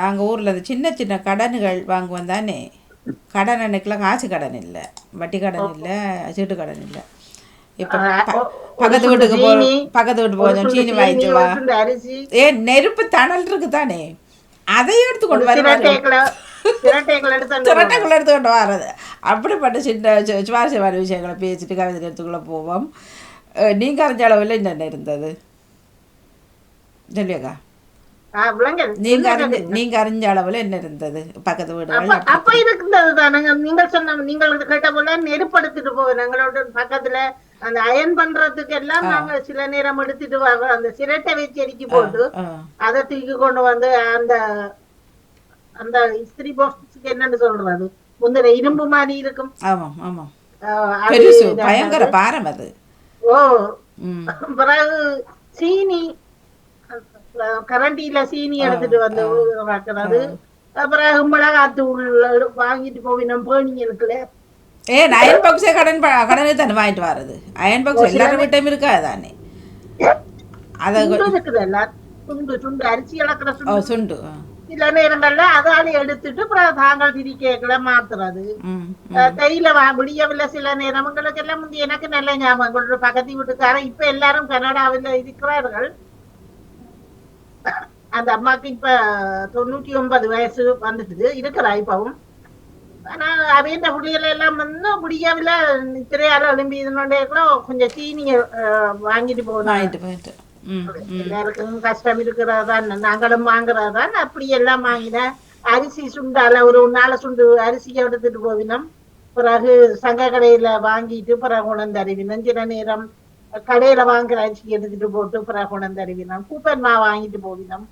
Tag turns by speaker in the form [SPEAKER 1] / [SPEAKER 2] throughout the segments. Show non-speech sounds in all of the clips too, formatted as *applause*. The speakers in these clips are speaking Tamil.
[SPEAKER 1] நாங்கள் ஊரில் இந்த சின்ன சின்ன கடன்கள் வாங்குவோம் தானே. கடன் அன்னைக்கெல்லாம் காசு கடன் இல்லை. வட்டி கடன் இல்லை சீட்டு கடன் இல்லை. இப்போ பக்கத்து வீட்டுக்கு போ பக்கத்து வீட்டு போதும் சீனி வாங்கிட்டு வா. ஏ நெருப்பு தணல் இருக்கு தானே. அதையும் எடுத்துக்கொண்டு வருவாங்க
[SPEAKER 2] சிரட்டைகளை சிரட்டைகளை எடுத்து அந்த
[SPEAKER 1] திரட்டைக்குள்ளே எடுத்துக்கொண்டு வர்றது அப்படிப்பட்ட சின்ன சுவாரஸ்யமான விஷயங்களை பேசிட்டு கவிதை எடுத்துக்குள்ளே போவோம். நீங்கள் அறிஞ்ச அளவில் என்னென்ன இருந்தது? சொல்லியக்கா நீங்கள் அறிஞ்ச நீங்கள் அறிஞ்ச அளவில் என்ன இருந்தது பக்கத்து வீடுகள்
[SPEAKER 2] அப்ப- இருந்தது தானங்க நீங்கள் சொன்ன நீங்கள் கேட்ட போல நெருப்படுத்திட்டு போவோம் எங்களோட பக்கத்துல அந்த அயன் பண்றதுக்கு எல்லாம் நாங்க சில நேரம் எடுத்துட்டு வரோம் அந்த சிரட்டை வச்சு எரிக்கி போட்டு அதை தூக்கி கொண்டு வந்து அந்த அந்த இஸ்திரி பாக்ஸுக்கு என்னன்னு சொல்றது முந்தின இரும்பு மாதிரி இருக்கும் அது
[SPEAKER 1] பெருசு பயங்கர பாரம் அது
[SPEAKER 2] ஓ பிறகு சீனி கரண்டியில சீனி எடுத்துட்டு வந்து வைக்கிறது பிறகு மிளகாத்தூள் வாங்கிட்டு போவினோம் பேணி இருக்குல்ல.
[SPEAKER 1] ஏன் அயன் பாக்ஸே கடன் கடனே தானே வாங்கிட்டு வர்றது. அயன் பாக்ஸ் எல்லாரும் வீட்டையும் இருக்காது தானே? அதை
[SPEAKER 2] துண்டு இருக்குது எல்லாம் துண்டு துண்டு அரிசி இழக்கிற
[SPEAKER 1] சுண்டு ஆ.
[SPEAKER 2] சில நேரங்கள்ல அதால எடுத்துட்டு அப்புறம் தாங்கள் திரிக்கைகளை மாத்துறது. தையில வா முடியவில்லை சில நேரங்களுக்கு எல்லாம் முந்தி எனக்கு நல்ல ஞாபகம் பக்கத்து வீட்டுக்காரன் இப்ப எல்லாரும் கனடாவில் இருக்கிறார்கள். அந்த அம்மாக்கு இப்ப தொண்ணூத்தி ஒன்பது வயசு வந்துட்டுது. இருக்கிறா இப்பவும் ஆனா அவையந்த புள்ளிகள் எல்லாம் வந்து முடியவில்லை திரையால எழும்பி கூட கொஞ்சம் அஹ், வாங்கிட்டு போகணும். எல்லாருக்கும் கஷ்டம் இருக்கிறதான் நாங்களும் வாங்குறதான் அப்படி எல்லாம் வாங்கினேன். அரிசி சுண்டால ஒரு நாலு சுண்டு அரிசியை எடுத்துட்டு போவினோம். பிறகு சங்க கடையில வாங்கிட்டு பிறகு கொண்டு அறிவினோம் சில நேரம் கடையில வாங்குற அரிசி எடுத்துட்டு போட்டு பிறகு கொண்டு அறிவினோம் கூப்பன் மா வாங்கிட்டு போவினோம்.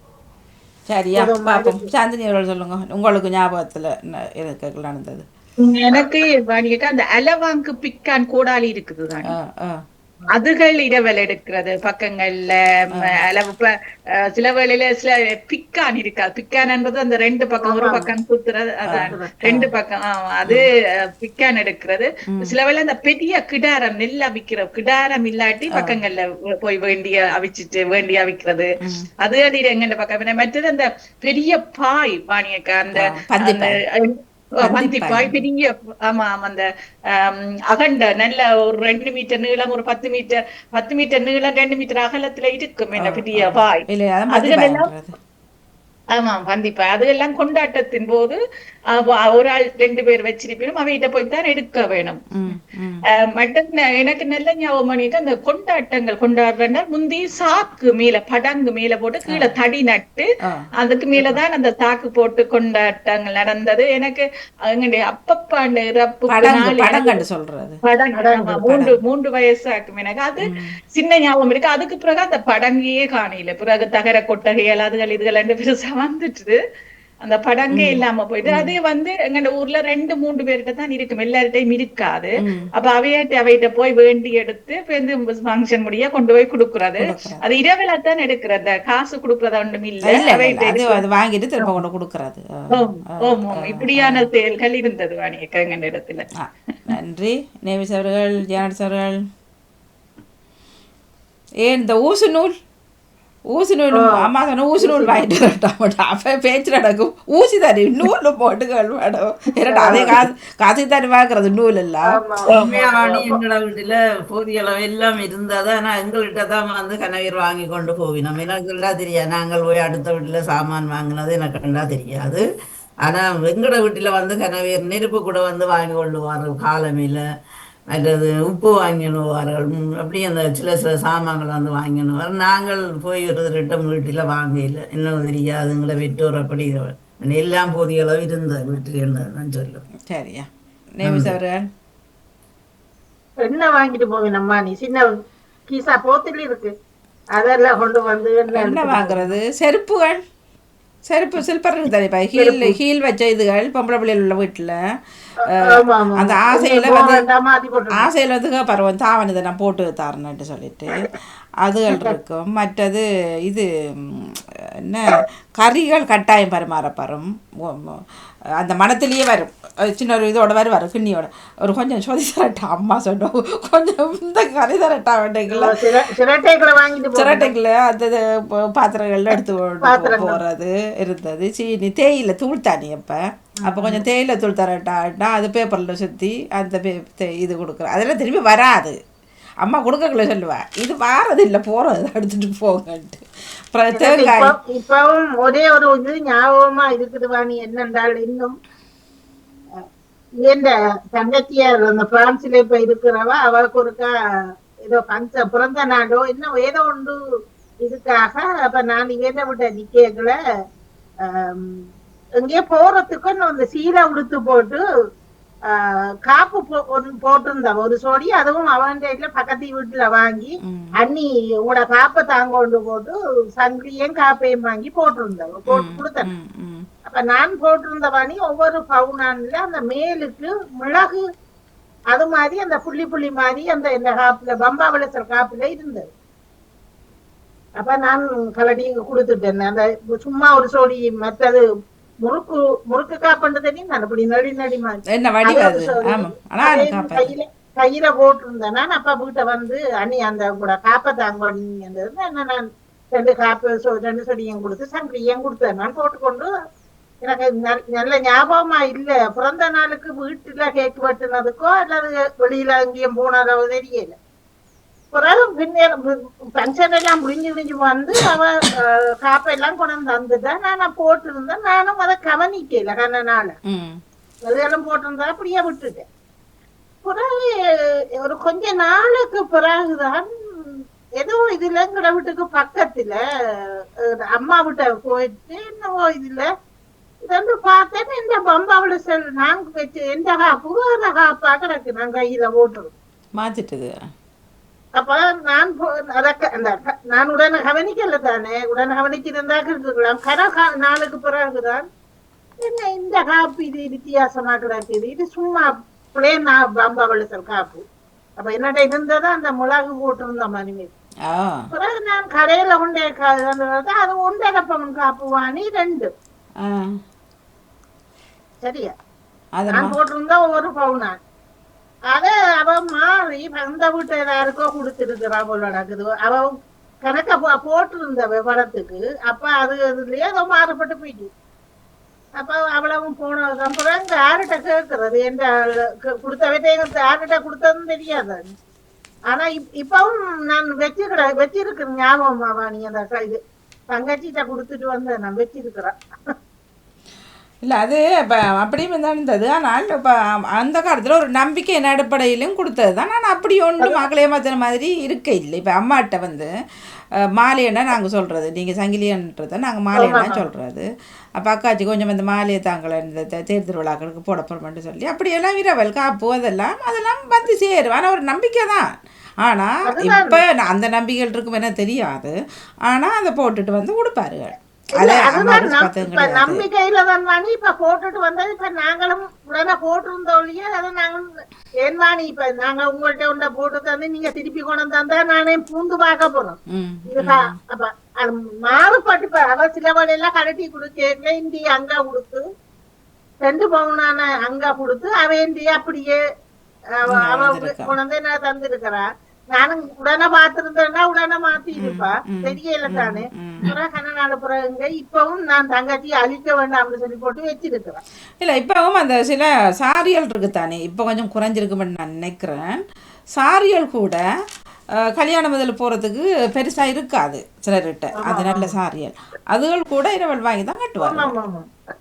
[SPEAKER 1] சரியா? பார்ப்போம் சாந்தினி அவர்கள் சொல்லுங்க. உங்களுக்கு ஞாபகத்தில் எனக்கு நடந்தது?
[SPEAKER 3] எனக்கு அந்த அலவாங்கு பிக்கான் கோடாலி இருக்குது அதுகள் இரவல் எடுக்கிறது. பக்கங்கள்ல அளவு சில வேளையில சில பிக்கான் இருக்கா? பிக்கான் என்பது அந்த ரெண்டு பக்கம் ஒரு பக்கம் குத்துறது அதான். ரெண்டு பக்கம் அது பிக்கான் எடுக்கிறது. சில வேளை அந்த பெரிய கிடாரம் நெல் அவிக்கிற கிடாரம் இல்லாட்டி பக்கங்கள்ல போய் வேண்டிய அவிச்சிட்டு வேண்டிய அவிக்கிறது. அது அது எங்க பக்கம். மற்றது அந்த பெரிய பாய் வாணியக்கா அந்த
[SPEAKER 1] ஆ, பந்தி
[SPEAKER 3] அந்த, ஓ, பந்தி பாய் பெரிய ஆமா ஆமா அந்த அகண்ட நல்ல ஒரு ரெண்டு மீட்டர் நீளம் ஒரு பத்து மீட்டர் பத்து மீட்டர் நீளம் ரெண்டு மீட்டர் அகலத்துல இருக்கும் என்ன பெரிய பாய். அதுகள் எல்லாம் ஆமா கண்டிப்பா. அதெல்லாம் கொண்டாட்டத்தின் போது ஒரு ஆள் ரெண்டு பேர் வச்சிருப்பினும் அவைகிட்ட போய் தான் எடுக்க வேணும். மட்டும் எனக்கு நல்ல ஞாபகம் பண்ணிட்டு அந்த கொண்டாட்டங்கள் கொண்டாடுறேன்னா முந்தி சாக்கு மேல படங்கு மேல போட்டு கீழே தடி நட்டு அதுக்கு மேலதான் அந்த சாக்கு போட்டு கொண்டாட்டங்கள் நடந்தது. எனக்கு எங்களுடைய அப்பப்பாண்டு இறப்பு
[SPEAKER 1] சொல்றது.
[SPEAKER 3] மூன்று மூன்று வயசு ஆக்கும் எனக்கு. அது சின்ன ஞாபகம் இருக்கு. அதுக்கு பிறகு அந்த படங்கையே காணையில பிறகு தகர கொட்டகைகள் அதுகள் இதுகள் ரெண்டு பெருசா வந்துட்டு அந்த படங்கே இல்லாம போயிட்டு அது வந்து எங்க ஊர்ல ரெண்டு மூன்று பேர்கிட்ட தான் இருக்கும். எல்லார்ட்டையும் இருக்காது. அப்ப அவையிட்ட அவைகிட்ட போய் வேண்டி எடுத்து ஃபங்க்ஷன் முடிய கொண்டு போய் கொடுக்கறது. அது இரவில தான் எடுக்கிறது. காசு கொடுக்கறது ஒன்றும் இல்ல.
[SPEAKER 1] வாங்கிட்டு திரும்ப கொண்டு கொடுக்கறது.
[SPEAKER 3] இப்படியான செயல்கள் இருந்தது வாணியக்கா எங்க இடத்துல.
[SPEAKER 1] நன்றி. நேவிஸ் அவர்கள் ஜானட்ஸ் அவர்கள். ஏன் இந்த ஊசு நூல்? ஊசி நூல் அம்மா சொன்ன ஊசி நூல் வாங்கிட்டு வரட்டான் அப்போ பேச்சு நடக்கும் ஊசி தண்ணி நூல் போட்டுகள் மேடம் இரட்டா அதே காசு காசு தண்ணி வாங்குறது நூல் எல்லாம்
[SPEAKER 4] உண்மையாவாணி எங்களோட வீட்டுல போதிய அளவு எல்லாம் இருந்தது ஆனா எங்கள்கிட்ட தான் வந்து கனவீர் வாங்கி கொண்டு போவினோம் எனக்குண்டா தெரியாது நாங்கள் போய் அடுத்த வீட்டுல சாமான் வாங்கினது எனக்கு கண்டா தெரியாது ஆனா எங்களோட வீட்டுல வந்து கனவீர் நெருப்பு கூட வந்து வாங்கி கொள்ளுவார்கள் காலமையில மற்றது உப்பு வாங்கிடுவார்கள் ம், அப்படி அந்த சில சில சாமான்கள் வந்து வாங்கிடுவார் நாங்கள் போய் ஒரு ரிட்டம் வீட்டில் வாங்கல இன்னும் தெரியாது எங்களை பெற்றோர் அப்படி எல்லாம் போதிய அளவு இருந்த வீட்டில் நான் சொல்லுவேன்
[SPEAKER 1] சரியா. அவர்கள்
[SPEAKER 2] என்ன வாங்கிட்டு போவினம்மா நீ? சின்ன கீசா போத்துல இருக்கு. அதெல்லாம் கொண்டு வந்து என்ன
[SPEAKER 1] வாங்குறது? செருப்புகள். செருப்பு சில்பர் தெரியுமா ஹீல் ஹீல் வச்ச இதுகள் பொம்பளை பிள்ளைகள் உள்ள வீட்டில். அந்த ஆசையில வந்து ஆசையில் வந்து பருவம் தாவன் இதை நான் போட்டு தரணுன்ட்டு சொல்லிட்டு அதுகள் இருக்கும் மற்றது இது என்ன கறிகள் கட்டாயம் பரிமாறப்படும். அந்த மனத்திலேயே வரும். சின்ன ஒரு இதோட வரும் வரும் கிண்ணியோட. ஒரு கொஞ்சம் சொதி தரட்டா அம்மா சொன்னோம். கொஞ்சம் இந்த கறி தரட்டா வேண்டியங்களா
[SPEAKER 2] சிர- சிரட்டைகளை வாங்கிட்டு போ
[SPEAKER 1] சிரட்டைக்குள்ள அந்த பாத்திரங்கள்ல எடுத்து கொண்டு போ-
[SPEAKER 2] பாத்திரங்கள்.
[SPEAKER 1] போறது இருந்தது. சீனி தேயிலை தூள் தானி அப்போ. அப்போ கொஞ்சம் தேயிலை தூள் தரட்டாட்டா அது பேப்பரில் சுற்றி அந்த பே இது கொடுக்குறேன். அதெல்லாம் திரும்பி வராது. அம்மா கொடுக்கக்குள்ள சொல்லுவா இது வாரது இல்லை போகிறது எடுத்துட்டு போங்கன்ட்டு. அப்புறம் தேங்காய்
[SPEAKER 2] இப்ப- இப்பவும் ஒரே ஒரு இது ஞாபகமா இருக்குது வாணி என்னென்றால் இன்னும் இந்த தங்கச்சியார் அந்த பிரான்ஸ்ல இப்ப இருக்கிறவ அவளுக்கு ஒருக்கா ஏதோ பஞ்ச பிறந்த நாளோ இன்னும் ஏதோ ஒன்று இதுக்காக அப்ப நான் இவன விட்ட நிக்கல எங்கேயோ போறதுக்கு அந்த சீலை உடுத்து போட்டு காப்பு போ- ஒண்ணு போட்டிருந்தா ஒரு சோடி அதுவும் அவன் இதுல பக்கத்து வீட்டுல வாங்கி. அண்ணி உட காப்பை தாங்க கொண்டு போட்டு சங்கிலியும் காப்பையும் வாங்கி போட்டிருந்தவ போட்டு கொடுத்தேன். அப்ப நான் போட்டிருந்த பணி ஒவ்வொரு பவுனான்ல அந்த மேலுக்கு மிளகு அது மாதிரி அந்த புள்ளி புள்ளி மாதிரி அந்த இந்த காப்புல பம்பா விளைச்சல் காப்புல இருந்தது. அப்ப நான் கலட்டி கொடுத்துட்டேன். அந்த சும்மா ஒரு சோடி மற்றது முறுக்கு முறுக்கு காப்புன்றது தெரியும் அப்படி நடி நடி
[SPEAKER 1] என்ன வடிவு
[SPEAKER 2] அதே
[SPEAKER 1] அது?
[SPEAKER 2] ஒரு சோடி.
[SPEAKER 1] ஆமாம் ஆனால்
[SPEAKER 2] அதே
[SPEAKER 1] அது காப்பேன்.
[SPEAKER 2] கையில கையில போட்டிருந்தேன். நான் அப்பா வீட்டை வந்து அண்ணி அந்த கூட காப்பை தாங்க நீங்க என்ன நான் ரெண்டு காப்பு ரெண்டு சொடியும் கொடுத்து சங்கிலியும் கொடுத்தேன் நான் போட்டுக்கொண்டு எனக்கு நல்ல ஞாபகமா இல்ல. பிறந்த நாளுக்கு வீட்டுல கேக் வெட்டினதுக்கோ அல்லது வெளியில எங்கேயும் போனதோ தெரியல. பிறகு பங்கன் எல்லாம் முடிஞ்சு முடிஞ்சு வந்து அவ அஹ், காப்பெல்லாம் கொண்டு வந்து தந்துட்டா நான் போட்டிருந்தேன் நானும் அதை கவனிக்கல கண்ணனால
[SPEAKER 1] ம்
[SPEAKER 2] அதெல்லாம் போட்டிருந்தா அப்படியே விட்டுட்டேன் பிறகு ஒரு கொஞ்ச நாளுக்கு பிறகுதான் ஏதோ இதுல எங்கட வீட்டுக்கு பக்கத்துல அம்மா வீட்டை போயிட்டு என்னவோ இதுல இதென்று பார்த்தேன் இந்த பம்பாவில செல் நாங்க வச்சு எந்த காப்பு வேற காப்பா கிடக்கு நான் கையில போட்டுருவோம்
[SPEAKER 1] மாற்றிட்டுது
[SPEAKER 2] அப்ப அத க- அந்த நான் உடனே கவனிக்கல தானே? உடனே கவனிச்சிருந்தா இருக்கலாம். கர நாளுக்கு பிறகுதான் என்ன இந்த காப்பு இது வித்தியாசமா கிடக்குது இது சும்மா பிளேன் பம்பா வெளுத்தல் காப்பு. அப்ப என்னட்ட இருந்ததா அந்த மிளகு போட்டிருந்த மணிமே பிறகு நான் கடையில கொண்டே கா- அது ஒன்றரப்பம் காப்பு வாங்கி ரெண்டு. சரியா? நான் போட்டிருந்தா ஒவ்வொரு பவுனான். அத அவ மாறி அந்த வீட்டு யாருக்கோ கொடுத்துருக்கிறா போல நடக்குது அவ கணக்க போட்டிருந்த விவரத்துக்கு அப்ப அது இதுலயே ஏதோ மாறுபட்டு போயிட்டு அப்ப அவ்வளவும் போனதுக்கு அப்புறம் இந்த யார்கிட்ட கேட்கறது எந்த கொடுத்தவட்டே யார்கிட்ட கொடுத்ததுன்னு தெரியாது ஆனா இப்- இப்பவும் நான் வச்சிருக்கிற ஞாபகம் ஞாபகமாவா நீ அந்த இது தங்கச்சிட்ட கொடுத்துட்டு வந்தேன் நான் வச்சிருக்கிறேன்
[SPEAKER 1] இல்லை அது இப்போ அப்படியும் தான் இருந்தது. ஆனால் இப்போ அந்த காலத்தில் ஒரு நம்பிக்கையின் அடிப்படையிலும் கொடுத்தது தான். நான் அப்படி ஒன்றும் மகளே மாத்திர மாதிரி இருக்க இல்லை. இப்போ அம்மாட்ட வந்து மாலையன்னா நாங்கள் சொல்கிறது நீங்கள் சங்கிலியன்றதை நாங்கள் மாலையன்னா சொல்கிறது அப்போ அக்காச்சி கொஞ்சம் இந்த மாலையை தாங்களை இந்த தேர் திருவிழாக்களுக்கு போட போகிறோம்னு சொல்லி அப்படியெல்லாம் இரவல் காப்பு அதெல்லாம் அதெல்லாம் வந்து சேரும். ஆனால் ஒரு நம்பிக்கை தான். ஆனால் இப்போ அந்த நம்பிக்கைகள் இருக்கும் என்ன தெரியாது. ஆனால் அதை போட்டுட்டு வந்து கொடுப்பாருகள்.
[SPEAKER 2] நம்பிக்கையில தான் வாங்கி இப்ப போட்டுட்டு வந்தது இப்ப நாங்களும் உடனே போட்டிருந்தோம் இல்லையா? அதை நாங்க ஏன் வாணி? இப்ப நாங்க உங்கள்ட்ட உண்ட போட்டு தந்து நீங்க திருப்பி கொண்டு தந்தா நானே பூந்து பார்க்க போறோம். அப்ப அது மாறுபட்டு அவ சில எல்லாம் கழட்டி கொடுக்க இந்தி அங்க கொடுத்து ரெண்டு பவுனான அங்க கொடுத்து அவன் அப்படியே அவ
[SPEAKER 1] இங்க
[SPEAKER 2] அவ
[SPEAKER 1] வந்திருக்கா.
[SPEAKER 2] கொண்டு வந்து என்ன தந்திருக்கிறா. நானும் உடனே பார்த்திருந்தேன்னா உடனே மாத்தி இருப்பா
[SPEAKER 1] ம்,
[SPEAKER 2] தெரியல தானே. அப்புறம் கண்ணனால பிறகுங்க இப்பவும் நான் தங்கச்சி அழிக்க வேண்டாம்னு சொல்லி போட்டு வச்சிருக்கிறேன்.
[SPEAKER 1] இல்லை இப்போவும் அந்த சில சாரியல் இருக்கு தானே. இப்போ கொஞ்சம் குறைஞ்சிருக்குமென்னு நான் நினைக்கிறேன். சாரியல் கூட கல்யாண முதல்ல போகிறதுக்கு பெருசாக இருக்காது சிலர்கிட்ட. அது நல்ல சாரியல் அதுகள் கூட இரவல் வாங்கி தான் கட்டுவாங்க.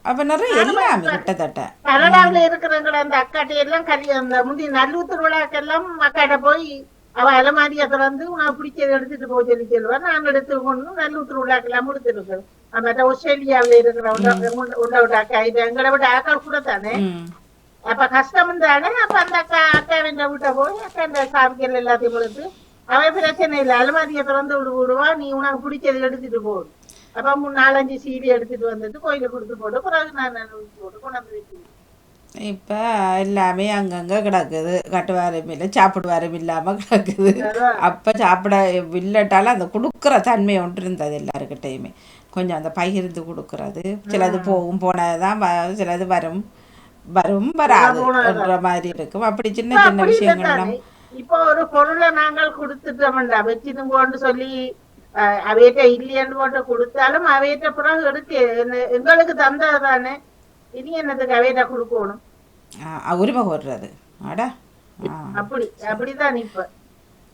[SPEAKER 1] அப்போ நிறைய எல்லாமே கிட்டத்தட்ட.
[SPEAKER 2] கனடாவுல இருக்கிறவங்கள அந்த அக்காட்டை எல்லாம் கல்யாணம் முந்தி நல்லூர் திருவிழாக்கெல்லாம் அக்காட்ட போய் அவ அலமாரியை திறந்து உனக்கு பிடிச்சதை எடுத்துட்டு போய் சொல்லி சொல்லுவா. நான் எடுத்து கொண்டு நல்லூர் திருவிழாக்கெல்லாம் முடித்திருக்கிறேன் அந்த ஆஸ்திரேலியாவுல இருக்கிற உள்ள- அக்கா இது எங்களை விட ஆக்கள் கூட தானே. அப்ப கஷ்டம் தானே. அப்ப அந்த அக்கா அக்கா வேண்ட விட்ட போய் அக்கா இந்த சாமிகள் எல்லாத்தையும் கொடுத்து அவன் பிரச்சனை இல்லை. அலமாரியை திறந்து விடு விடுவா. நீ உனக்கு பிடிச்சதை எடுத்துட்டு போ. அப்ப மூணு நாலஞ்சு சீடி எடுத்துட்டு வந்துட்டு கோயிலுக்கு கொடுத்து போட்டு பிறகு நான் போட்டு கொண்டாந்து வச்சு
[SPEAKER 1] இப்போ எல்லாமே அங்கங்கே கிடக்குது. கட்டுவாரம் இல்லை சாப்பிடுவாரம் இல்லாமல் கிடக்குது. அப்போ சாப்பிட இல்லட்டாலும் அந்த கொடுக்குற தன்மை ஒன்று இருந்தது எல்லாருக்கிட்டையுமே. கொஞ்சம் அந்த பகிர்ந்து கொடுக்கறது. சிலது போகும் போனது தான் வ- சிலது வரும். வரும் வராது. என்ற மாதிரி இருக்கும். அப்படி சின்ன சின்ன விஷயங்கள்லாம்.
[SPEAKER 2] இப்போ ஒரு பொருளை நாங்கள் கொடுத்துட்டோம்டா. வச்சிருங்கோன்னு சொல்லி அவையிட்ட இல்லையன்னு போட்டு கொடுத்தாலும் அவையிட்ட பிறகு எடுத்து என்ன- எங்களுக்கு தந்தது தானே இனி என்னத்துக்கு அவையிட்ட கொடுக்கணும்
[SPEAKER 1] உரிமை கோர்றது அடா ஆ
[SPEAKER 2] அப்படி அப்படிதான் இப்ப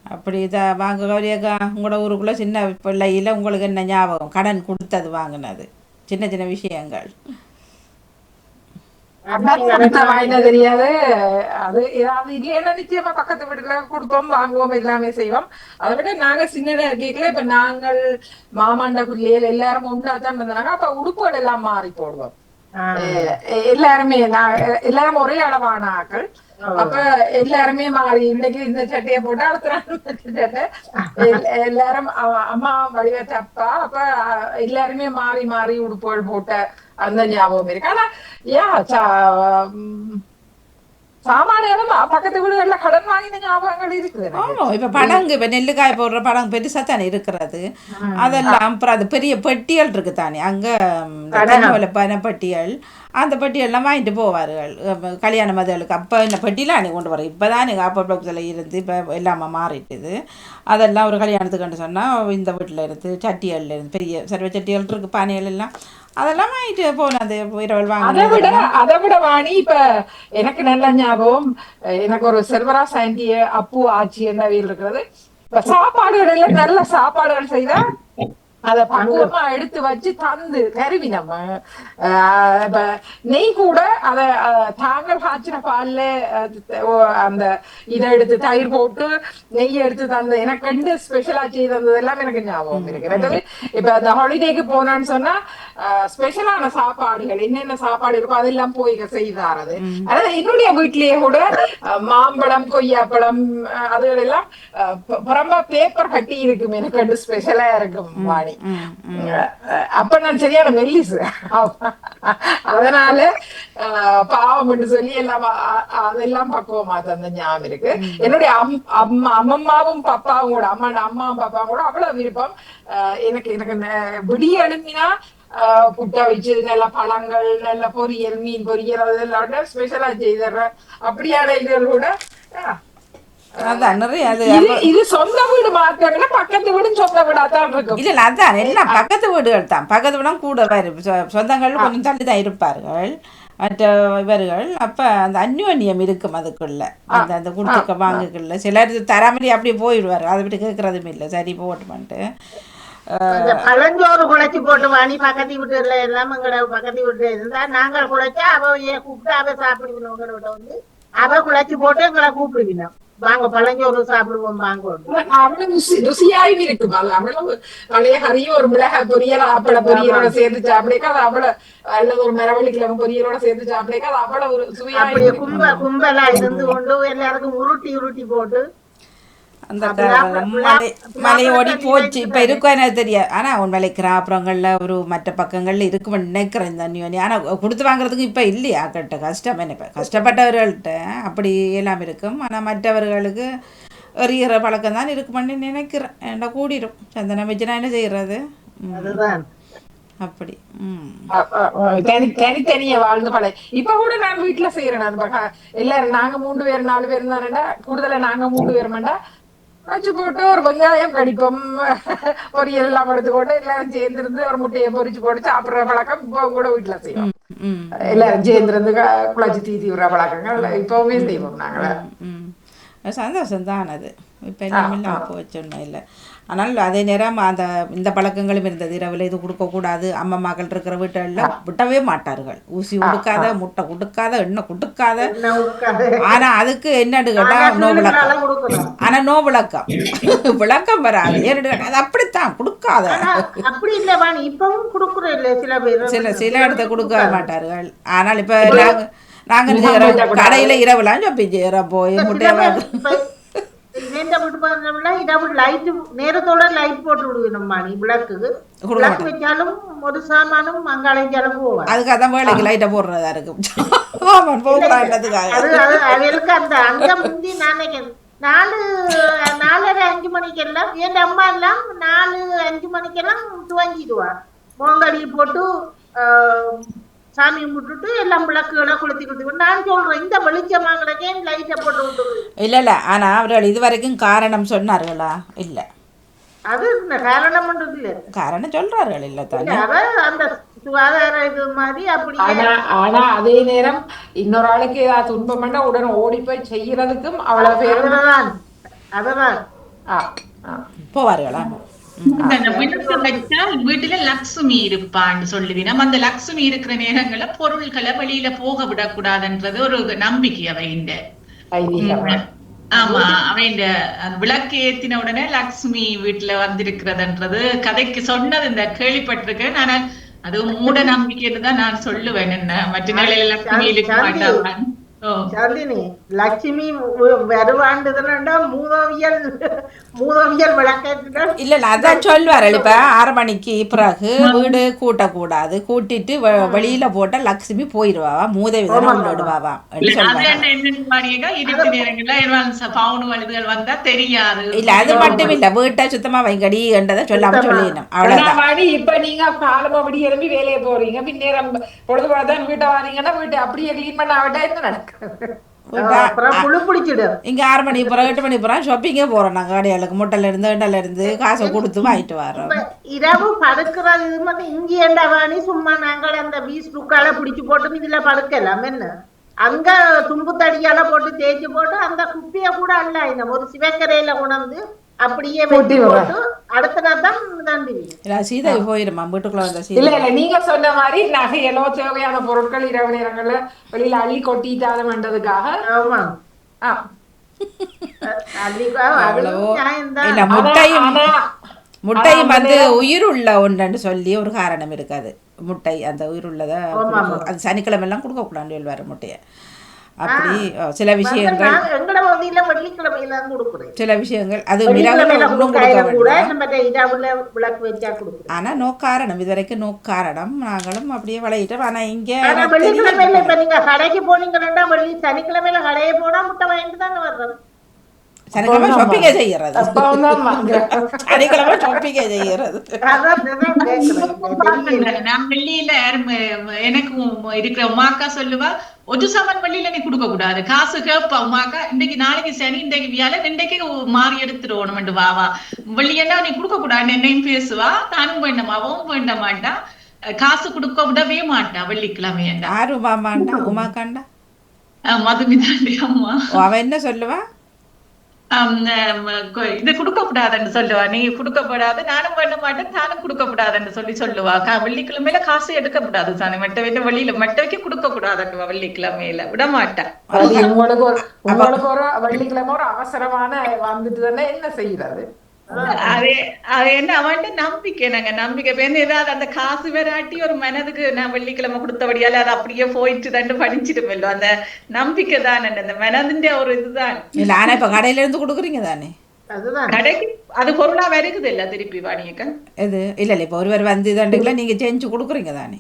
[SPEAKER 1] அப்படி இதை வாங்க கௌரியக்கா உங்களோட ஊருக்குள்ளே சின்ன பிள்ளையில் உங்களுக்கு என்ன ஞாபகம் கடன் கொடுத்தது வாங்கினது சின்ன சின்ன விஷயங்கள்
[SPEAKER 5] தெரியாது அது ஏதாவது இல்லைன்னா நிச்சயமா பக்கத்து வீட்டுல கொடுப்போம் வாங்குவோம் எல்லாமே செய்வோம் அதை விட நாங்க சின்னதா இருக்கீங்களா இப்ப நாங்கள் மாமாண்ட பிள்ளைகள் எல்லாரும் ஒன்றா தான் இருந்தாங்க அப்ப உடுப்புகள் எல்லாம் மாறி போடுவோம் எல்லாருமே எல்லாரும் ஒரே அளவான ஆக்கள் அப்ப எல்லாருமே மாறி இன்னைக்கு இந்த சட்டையை போட்டா அடுத்த எல்லாரும் அம்மா வடிவத்த அப்பா அப்ப எல்லாருமே மாறி மாறி உடுப்புகள் போட்ட அந்த ஞாபகம் இருக்கு ஆனா யா சா- ம், சாமானியாலும் பக்கத்து வீடுகள்ல கடன் வாங்கின ஞாபகங்கள் இருக்குது எனக்கு.
[SPEAKER 1] ஆமாம் இப்போ படங்கு இப்போ நெல்லுக்காய் போடுற படம் பெருசாக தானே இருக்கிறது அதெல்லாம் அப்புறம் அது பெரிய பெட்டியல் இருக்கு தானே அங்கே பன பெட்டியல் அந்த பெட்டியெல்லாம் வாங்கிட்டு போவார்கள் கல்யாண மதுகளுக்கு அப்போ இந்த பெட்டிலாம் அன்றைக்கி கொண்டு வரோம் இப்போ தான் எனக்கு பக்கத்தில் இருந்து இப்போ எல்லாமே மாறிட்டுது அதெல்லாம் ஒரு கல்யாணத்துக்குன்னு சொன்னால் இந்த வீட்டில் இருந்து சட்டியல்ல இருந்து பெரிய சர்வ சட்டியல் இருக்கு பானைகள் எல்லாம் அதெல்லாம் வாங்கிட்டு போனது இரவல்
[SPEAKER 5] அதை விட அதை விட வாணி இப்ப எனக்கு நல்ல ஞாபகம் எனக்கு ஒரு செல்வரா ஆண்டிய அப்பு ஆச்சி என்ன வீடு இருக்கிறது. இப்ப சாப்பாடுகள்ல நல்ல சாப்பாடுகள் செய்தா அத பக்குவமா எடுத்து வச்சு தந்து கருவி நம்ம. நெய் கூட அத தாங்கள் காய்ச்சின பால்ல அது அந்த இதை எடுத்து தயிர் போட்டு நெய் எடுத்து தந்து. எனக்கு ரெண்டு ஸ்பெஷலா செய்து தந்தது எல்லாம் எனக்கு ஞாபகம் இருக்கு. இப்ப அந்த ஹாலிடேக்கு போனான்னு சொன்னா ஸ்பெஷலான சாப்பாடுகள் என்னென்ன சாப்பாடு இருக்கோ அதெல்லாம் போய் செய்தாரது. அதாவது என்னுடைய வீட்லயே கூட மாம்பழம் கொய்யாப்பழம் அதுகள் எல்லாம் புறம்பா பேப்பர் கட்டி இருக்கும். எனக்கு ரெண்டு ஸ்பெஷலா இருக்கும் வாணி. அஹ், அப்ப நான் சரியான மெல்லிசு. அதனால பாவம் என்று சொல்லி எல்லாம் அதெல்லாம் பக்குவமா தந்த ஞாபகம் இருக்கு. என்னுடைய அம்- அம்மா அம்மம்மாவும் பப்பாவும் கூட அம்மா அம்மாவும் பப்பாவும் கூட அவ்வளவு விருப்பம். எனக்கு எனக்கு விடிய எழுப்பினா புட்டை வச்சு நல்ல பழங்கள் நல்ல பொரியல் மீன் பொரியல் அதெல்லாம் ஸ்பெஷலா செய்தர்றேன் அப்படியான இதுகள் கூட
[SPEAKER 1] அதான் நிறைய அது
[SPEAKER 5] இது சொந்த வீடு மாத்திரம்னா பக்கத்து வீடும் சொந்த வீடா தான் இருக்கும்.
[SPEAKER 1] இல்ல இல்ல அதான் எல்லாம் பக்கத்து வீடுகள் தான். பக்கத்து வீடும் கூட சொந்தங்கள் கொஞ்சம் தள்ளி தான் இருப்பார்கள். மற்ற இவர்கள் அப்ப அந்த அந்யோன்யம் இருக்கும் அதுக்குள்ள. அந்த அந்த கொடுத்துக்க வாங்குக்குள்ள. சிலர் தராமலே அப்படியே போயிடுவாரு. அதை விட்டு கேட்கறதும் இல்லை. சரி போட்டுமான்ட்டு.
[SPEAKER 2] இந்த பழஞ்சோறு குழைச்சு போட்டு வாணி பக்கத்து வீட்டுல எல்லாம் பக்கத்து வீட்டுல இருந்தா நாங்கள் குழைச்சா அவ கூப்பிட்டு அவ சாப்பிடுவினோம் உங்களோட வந்து. அவ குழைச்சு போட்டு எங்களை கூப்பிடுவினோம் வாங்க பழஞ்சோறு சாப்பிடுவோம் வாங்க
[SPEAKER 5] அவ்வளவு ருசி ருசியாயும் இருக்கும்? அது அவ்வளவு பழைய கறியும் ஒரு மிளகாய் பொரியல் ஆப்பள பொரியலோட சேர்த்து சாப்பிடக்க அது அவ்வளவு அல்லது ஒரு மரவள்ளி கிழங்கு பொரியலோட சேர்த்து சாப்பிடக்க அது அவ்வளவு ஒரு சுவையா
[SPEAKER 2] கும்ப கும்பலா இருந்து கொண்டு எல்லாருக்கும் உருட்டி உருட்டி போட்டு
[SPEAKER 1] அந்த மலை மலை ஓடி போச்சு. இப்போ. இருக்கும் எனக்கு தெரியாது. ஆனால் உண்மையிலே கிராப்புறங்களில் ஒரு மற்ற பக்கங்களில் இருக்குமென்னு நினைக்கிறேன் இந்த அந்யோனி ஆனால் கொடுத்து வாங்குறதுக்கு இப்போ இல்லையா? கட்ட கஷ்டம். என்ன இப்போ கஷ்டப்பட்டவர்கள்ட்ட அப்படி எல்லாம் இருக்கும். ஆனால் மற்றவர்களுக்கு எறிகிற பழக்கம் தான் இருக்குமென்னு நினைக்கிறேன். ஏன்டா கூடிரும். சந்தனம் வச்சு நான் என்ன
[SPEAKER 2] அதுதான்.
[SPEAKER 1] அப்படி.
[SPEAKER 5] தனி தனித்தனியா வாழ்ந்து பழைய இப்ப கூட நான் வீட்டுல செய்யறேன் எல்லாரும் நாங்க மூணு பேர் நாலு பேர் இருந்தாருண்டா கூடுதலா நாங்க மூணு பேர் மாண்டா வச்சு போட்டு ஒரு வெங்காயம் கடிப்போம். பொரியல் எல்லாம் எடுத்து போட்டு எல்லாரும் சேர்ந்து இருந்து ஒரு முட்டையை பொரிச்சு போட்டு சாப்பிடுற பழக்கம் இப்போ கூட வீட்டுல செய்வோம். எல்லாரும் சேர்ந்து இருந்து க- குழச்சி தீ தீவிர பழக்கங்கள் இப்பவுமே செய்வோம் நாங்கள.
[SPEAKER 1] சந்தோஷம் தான் அது. இப்போ எல்லாம் இல்லாமல் போச்சு ஒன்றும் இல்லை ஆனால் அதே நேரம் அந்த இந்த பழக்கங்களும் இருந்தது. இரவில் இது கொடுக்கக்கூடாது. அம்மம்மாக்கள் இருக்கிற வீட்டுகளில் விட்டவே மாட்டார்கள். ஊசி கொடுக்காத முட்டை கொடுக்காத. எண்ணெய் கொடுக்காத ஆனால் அதுக்கு என்னன்னு கேட்டால் நோ விளக்கம் ஆனால் நோ விளக்கம் விளக்கம் வராது. ஏன்னு அது அப்படித்தான் கொடுக்காத.
[SPEAKER 2] அப்படி இப்பவும் இல்ல சில பேர்
[SPEAKER 1] சில சில இடத்த கொடுக்க மாட்டார்கள். ஆனால் இப்போ நாங்கள் நாங்கள் கடையில் இரவுலாம் செய்கிறோம் போய் முட்டையை
[SPEAKER 2] நீ விளக்கு
[SPEAKER 1] கொடுக்க
[SPEAKER 2] விளக்கு
[SPEAKER 1] மாட்டேன்
[SPEAKER 2] வச்சாலும் ஒரு சாமானும் அங்காளைஞ்சாலும் போவான்
[SPEAKER 1] அதுக்காக தான் வேலைக்கு லைட்டை போடுறதா இருக்கும்
[SPEAKER 2] அது அது அந்த அங்க முந்தி நான் நினைக்கிறேன் நாலு நாலரை அஞ்சு மணிக்கெல்லாம் என் அம்மா எல்லாம் நாலு அஞ்சு மணிக்கெல்லாம் துவங்கிடுவா மோங்கடி போட்டு சாமி கும்பிட்டுட்டு எல்லாம் விளக்குகளை கொளுத்தி கொடுத்து நான் சொல்றேன் இந்த வெளிச்சமாங்களுக்கு லைட்டை போட்டு விட்டுருது
[SPEAKER 1] இல்லை இல்லை. ஆனால் அவர்கள் இதுவரைக்கும் காரணம் சொன்னார்களா? இல்லை.
[SPEAKER 2] அது காரணம் இல்ல.
[SPEAKER 1] காரணம் சொல்கிறார்கள் இல்லை தானே?
[SPEAKER 2] அவ அந்த சுகாதார இது மாதிரி அப்படியே
[SPEAKER 5] ஆனா ஆனா அதே நேரம் இன்னொரு ஆளுக்கு ஏதாவது துன்பம் பண்ணா உடனே ஓடி போய் செய்யறதுக்கும் அவ்வளவு பேரும் ஆ.
[SPEAKER 1] போவார்களா?
[SPEAKER 3] வீட்டுல லக்ஷ்மி இருப்பான்னு சொல்லுவினம் அந்த லக்ஷ்மி இருக்கிற நேரங்கள்ல பொருள்களை வெளியில போக விடக்கூடாதுன்றது ஒரு நம்பிக்கை அவைண்ட ஆமா அவைண்ட விளக்கு ஏத்தின உடனே லக்ஷ்மி வீட்டுல வந்திருக்கிறதுன்றது கதைக்கு சொன்னது இந்த கேள்விப்பட்டிருக்கேன். ஆனா அது மூட நம்பிக்கைன்னு தான் நான் சொல்லுவேன். என்ன மற்ற நாளில லக்ஷ்மி இருக்க மாட்டாங்க
[SPEAKER 2] லட்சுமி வ- வருவாண்டுதுன்னா மூதவியல் மூதவியல் விளக்கேற்றினால்
[SPEAKER 1] இல்லை அதான் சொல்வார்கள் இப்போ ஆறு மணிக்கு பிறகு வீடு கூட்டக்கூடாது. கூட்டிட்டு வெ- வெளியில போட்டால் லக்ஷ்மி போயிடுவாவா மூதவி
[SPEAKER 3] வழுதுகள் வந்தா தெரியாது.
[SPEAKER 1] இல்லை அது மட்டும் இல்லை வீட்டை சுத்தமாக வைங்கடி என்றதை சொல்லாம சொல்லிடணும். அவ்வளோதான்
[SPEAKER 5] மணி இப்ப நீங்க காலம் அப்படி எழும்பி வேலையை போறீங்க. பின்னேரம் பொழுது வீட்டை வாரீங்கன்னா வீட்டை அப்படியே கிளீன் பண்ண விட்டா என்ன நடக்குது?
[SPEAKER 1] இங்கே ஆறு மணிக்கு பிறகு எட்டு மணிக்கு பிறகு ஷாப்பிங்கே போகிறோம் நாங்கள் கடையாளுக்கு. முட்டையில இருந்து இண்டல இருந்து காசை கொடுத்து வாங்கிட்டு வரோம்.
[SPEAKER 2] இரவு படுக்கிறது மட்டும் இங்க ஏண்டாவாணி சும்மா நாங்கள் அந்த பீஸ் புக்கால பிடிச்சு போட்டு இதுல படுக்கலாம் என்ன? அங்க தும்பு தடியால போட்டு தேய்ச்சி போட்டு அந்த குப்பிய கூட அல்ல இந்த ஒரு சிவக்கரையில கொண்டாந்து அப்படியே வெட்டி போட்டு அடுத்த நாள் தான்
[SPEAKER 1] இல்லை சீதை போயிடுமா வீட்டுக்குள்ளே வந்த
[SPEAKER 5] இல்ல
[SPEAKER 1] சீதை
[SPEAKER 5] இல்ல நீங்க சொன்ன மாதிரி நகையலோ தேவையான பொருட்கள் இரவு நேரங்கள்ல வெளியில அள்ளி கொட்டிட்டாதன்றதுக்காக
[SPEAKER 2] ஆமா.
[SPEAKER 5] ஆ.
[SPEAKER 1] முட்டையும் முட்டையும் வந்து உயிர் உள்ள ஒன்றுன்னு சொல்லி ஒரு காரணம் இருக்காது. முட்டை அந்த உயிர் உள்ளதை அது சனிக்கிழமை எல்லாம் கொடுக்கக்கூடாதுன்னு சொல்லுவார் முட்டையை. அப்படி சில விஷயங்கள் சில விஷயங்கள் அது ஆனால் நோ காரணம். இது வரைக்கும் நோ காரணம். நாங்களும் அப்படியே விளையிட்டோம். ஆனால் இங்கே
[SPEAKER 2] ஆனா வெள்ளிக்கிழமையில இப்ப நீங்க கடைக்கு போனீங்கன்னா வெள்ளி சனிக்கிழமையில கடையை போனா முட்டை வாங்கிட்டு தானே வர்றோம்
[SPEAKER 1] சனிக்கிழமை ஷாப்பிங்கே செய்யறது. சனிக்கிழமை ஷாப்பிங்கே செய்யறது.
[SPEAKER 3] நான் வெள்ளியில ம- எனக்கு உ- இருக்கிற உமாக்கா சொல்லுவா ஒரு சாமான் வெள்ளியில நீ கொடுக்க கூடாது காசு கேப்பா உமாக்கா இன்னைக்கு நாளைக்கு சனி இன்றைக்கு வியாழன் இன்றைக்கு மாறி எடுத்துருவோம் வாவா வெள்ளியன்னா நீ கொடுக்க கூடாது என்னையும் பேசுவா நானும் வேண்டாம் அவவும் வேண்ட மாட்டா காசு கொடுக்க விடவே மாட்டா வெள்ளிக்கிழமை
[SPEAKER 1] யார் உமாமாண்டா உமாக்காண்டா
[SPEAKER 3] மதுமிதாண்டி அம்மா
[SPEAKER 1] ஓ, அவ என்ன சொல்லுவா
[SPEAKER 3] இது கொடுக்கப்படாதுன்னு சொல்லுவா. நீ கொடுக்கப்படாது நானும் பண்ண மாட்டேன் நானும் கொடுக்கப்படாதுன்னு சொல்லி சொல்லுவா. வெள்ளிக்கிழமையில காசு எடுக்கப்படாது சாமி. மட்ட வைக்க வெளியில மட்ட வைக்க கொடுக்க வெள்ளிக்கிழமையில. விட
[SPEAKER 5] மாட்டேன் உங்களுக்கு ஒரு உங்களுக்கு ஒரு வெள்ளிக்கிழமை ஒரு அவசரமான வந்துட்டு தானே என்ன செய்யறது
[SPEAKER 3] அது என்ன அவன்கிட்ட நம்பிக்கை நாங்க நம்பிக்கை ஏதாவது அந்த காசு விராட்டி ஒரு மனதுக்கு நான் வெள்ளிக்கிழமை கொடுத்தபடியால அது அப்படியே போயிட்டு தண்டு படிச்சிட்டு அந்த நம்பிக்கை தான் அந்த மனதிന്റെ ஒரு இதுதான்.
[SPEAKER 1] ஆனால் இப்போ கடையில இருந்து கொடுக்குறீங்க தானே?
[SPEAKER 2] அதுதான்.
[SPEAKER 3] கடைக்கு அது பொருளா வருகுது இல்ல திருப்பி வாணியக்கா?
[SPEAKER 1] இது இல்லை இல்லை இப்போ ஒருவர் வந்து இதாண்டுக்குள்ள நீங்கள் செஞ்சு கொடுக்குறீங்க தானே?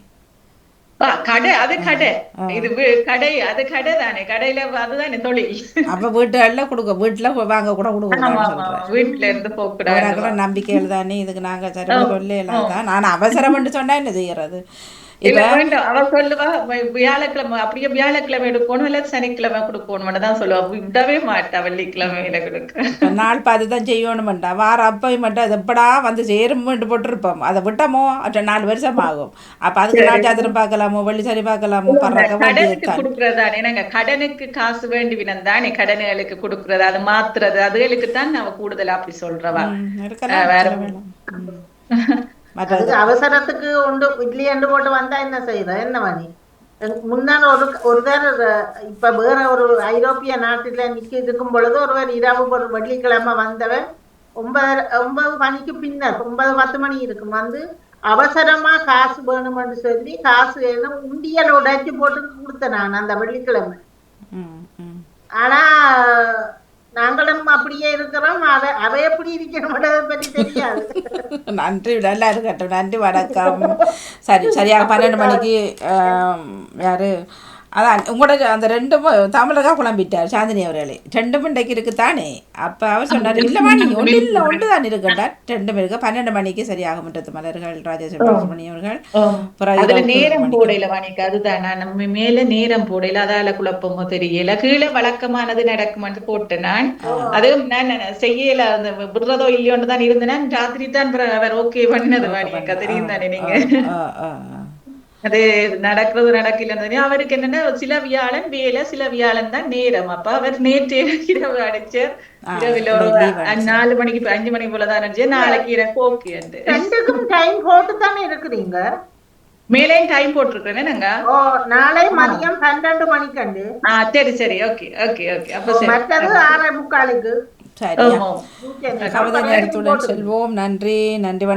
[SPEAKER 3] கடை அது கடை. இது கடை அது கடை தானே. கடையில அதுதானே தொழில்.
[SPEAKER 1] அப்போ வீட்டுகளில் கொடுக்க வீட்டில் வாங்க கூட சொல்கிறேன்
[SPEAKER 3] வீட்டுல இருந்து போக கூடாது.
[SPEAKER 1] நம்பிக்கைகள் தானே இதுக்கு நாங்கள் சரி சொல்லலாம் தான் நான் அவசரம்னு சொன்னா என்ன செய்யறது?
[SPEAKER 3] இல்ல வேண்டாம். அவ சொல்லுவா வியாழக்கிழமை அப்படியே வியாழக்கிழமை எடுக்கணும் இல்ல சனிக்கிழமை கொடுக்கணும் தான் சொல்லுவா. விடவே மாட்டா வெள்ளிக்கிழமையில கொடுக்க.
[SPEAKER 1] நாள் பார்த்து தான் செய்யணுமெண்டா வார அப்போ மட்டும் அது எப்படா வந்து சேருமெண்டு போட்டிருப்போம். அதை விட்டோமோ? அற்ற நாலு வருஷம் ஆகும் அப்போ அதுக்கு நாள் சாத்திரம் பார்க்கலாமோ? வெள்ளி சரி பார்க்கலாமோ?
[SPEAKER 3] கடனுக்கு கொடுக்கறதானே? நாங்க கடனுக்கு காசு வேண்டிவினம் தானே? கடனுகளுக்கு கொடுக்கறது அது மாத்துறது அதுகளுக்கு தான் அவ கூடுதலா அப்படி சொல்றவா? வேற. *laughs*
[SPEAKER 1] மற்றது
[SPEAKER 2] அவசரத்துக்கு உண்டு இட்லி அண்டு போட்டு வந்தா என்ன செய்யற என்ன வழி முன்னாள் ஒரு ஒரு தடவை இப்ப வேற ஒரு ஐரோப்பிய நாட்டுல நிக்க இருக்கும் பொழுது ஒருவர் இரவு ஒரு வெள்ளிக்கிழமை வந்தவர் ஒன்பது ஒன்பது மணிக்கு பின்னர் ஒன்பது பத்து மணி இருக்கும் வந்து அவசரமா காசு வேணும்னு சொல்லி காசு வேணும் உண்டியல் உடைச்சு போட்டு கொடுத்தேன் நான் அந்த வெள்ளிக்கிழமை ஆனா நாங்களும் அப்படியே இருக்கிறோம். அதை அதை எப்படி இருக்கணும் பற்றி தெரியாது.
[SPEAKER 1] நன்றி நல்லா இருக்கட்டும் நன்றி வணக்கம். சரி சரியாக பன்னெண்டு மணிக்கு யாரு? அதான் உங்களோட அந்த ரெண்டும் தமிழகா குழம்பிட்டார் சாந்தினி அவர்களே. ரெண்டும் இன்றைக்கு இருக்குத்தானே அப்போ அவர் சொன்னார் இல்லைம்மா நீ ஒன்று இல்லை ஒன்று தான் இருக்கட்டார் ரெண்டும் இருக்கு. பன்னெண்டு மணிக்கு சரியாக முற்றத்து மலர்கள் அவர்கள். பிறகு
[SPEAKER 3] அதுல
[SPEAKER 1] இரவு
[SPEAKER 3] நேரம். போடையில வாணிக்கு அதுதான்? நம்ம மேல நேரம் போடையில அதால குழப்பமோ தெரியல. கீழே வழக்கமானது நடக்குமான்னு போட்டேன் நான். அதுவும் நான் செய்யல. அந்த விடுறதோ இல்லையோன்னு தான் இருந்தேன். ராத்திரி தான் அவர் ஓகே பண்ணது வாணிக்கா தெரியும் தானே நீங்க. அது நடக்கிறது நடக்கலன்னு அவருக்கு என்னன்னா சில வியாழன் வேலை சில வியாழன் தான் நேரம். அப்ப அவர் நேற்று இரவு அடிச்சார். இரவுல ஒரு நாலு மணிக்கு அஞ்சு மணிக்கு போலதான் அடிச்சு நாளைக்கு எனக்கு ஓகே
[SPEAKER 2] ரெண்டுக்கும் டைம் போட்டு தானே இருக்கிறீங்க
[SPEAKER 3] மேலேயும் டைம் போட்டிருக்கேன் நாங்க.
[SPEAKER 2] ஓ நாளை மதியம் பன்னெண்டு மணிக்கண்டு.
[SPEAKER 3] ஆ சரி சரி ஓகே ஓகே ஓகே. அப்ப சரி.
[SPEAKER 2] மற்றது ஆறே முக்காலுக்கு.
[SPEAKER 1] சரியா. கவிதை நேரத்துடன் செல்வோம். நன்றி நன்றி.